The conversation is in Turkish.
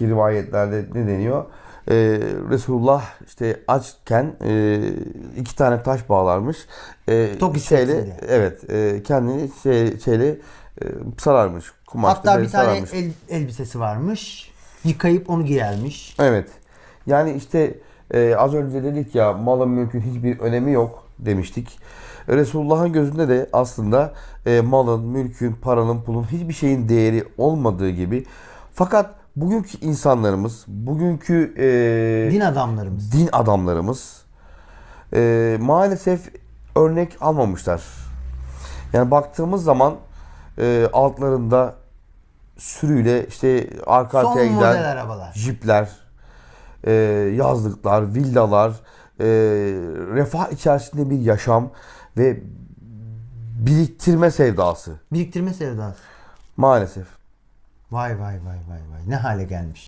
oradaki rivayetlerde ne deniyor? Ee, Resulullah işte açken e, iki tane taş bağlarmış. E, Tok şeyle, evet e, kendini şey, şeyle e, sararmış. Kumaşla Hatta bir tane sararmış. el, elbisesi varmış. Yıkayıp onu giyermiş. Evet. Yani işte e, az önce dedik ya malın mülkün hiçbir önemi yok demiştik. Resulullah'ın gözünde de aslında e, malın, mülkün, paranın, pulun hiçbir şeyin değeri olmadığı gibi. Fakat bugünkü insanlarımız, bugünkü e, Din adamlarımız. din adamlarımız e, maalesef örnek almamışlar. Yani baktığımız zaman e, altlarında sürüyle işte arka arkaya giden arabalar. jipler, e, yazlıklar, villalar, e, refah içerisinde bir yaşam ve biriktirme sevdası Biriktirme sevdası. maalesef. Vay vay vay vay vay. Ne hale gelmiş.